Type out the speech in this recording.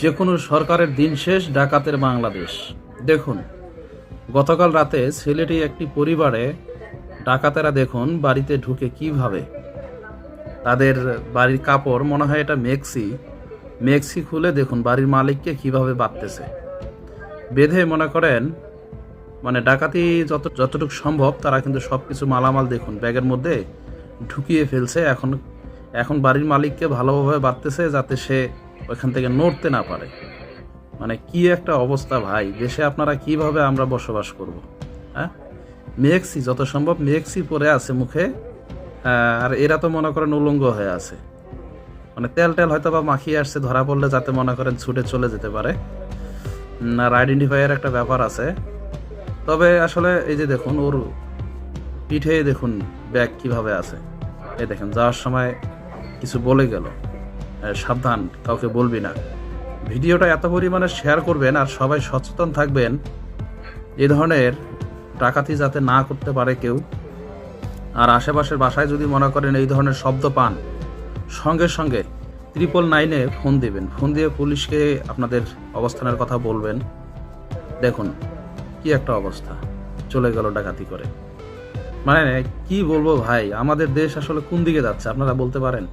যে কোনো সরকারের দিন শেষ, ডাকাতের বাংলাদেশ। দেখুন, গতকাল রাতে সিলেটে একটি পরিবারে ডাকাতেরা দেখুন বাড়িতে ঢুকে কীভাবে। তাদের বাড়ির কাপড়, মনে হয় এটা মেক্সি। মেক্সি খুলে দেখুন বাড়ির মালিককে কীভাবে বাঁধতেছে। বেঁধে মনে করেন মানে ডাকাতি যত, যতটুকু সম্ভব, তারা কিন্তু সব কিছু মালামাল দেখুন, ব্যাগের মধ্যে ঢুকিয়ে ফেলছে। এখন এখন বাড়ির মালিককে ভালোভাবে বাঁধতেছে যাতে সে ওইখান থেকে নড়তে না পারে। মানে কি একটা অবস্থা ভাই, দেশে আপনারা কীভাবে আমরা বসবাস করব হ্যাঁ? মেক্সি, যত সম্ভব মেক্সি পরে আছে মুখে আর এরা তো মনে করেন উলঙ্গ হয়ে আছে। মানে তেল টেল হয়তো বা মাখিয়ে আসছে, ধরা পড়লে যাতে মনে করেন ছুটে চলে যেতে পারে। আর আইডেন্টিফাইয়ের একটা ব্যাপার আছে। তবে আসলে এই যে দেখুন, ওর পিঠে দেখুন ব্যাগ কীভাবে আছে। এই দেখেন, যাওয়ার সময় কিছু বলে গেল। সাবধান, কাউকে বলবি না। ভিডিওটা এত পরিমাণে শেয়ার করবেন আর সবাই সচেতন থাকবেন, এ ধরনের ডাকাতি যাতে না করতে পারে কেউ। আর আশেপাশের বাসায় যদি মনে করেন এই ধরনের শব্দ পান, সঙ্গে সঙ্গে ত্রিপল নাইনে ফোন দিবেন। ফোন দিয়ে পুলিশকে আপনাদের অবস্থানের কথা বলবেন। দেখুন, কি একটা অবস্থা, চলে গেল ডাকাতি করে। মানে কি বলব ভাই, আমাদের দেশ আসলে কোন দিকে যাচ্ছে, আপনারা বলতে পারেন?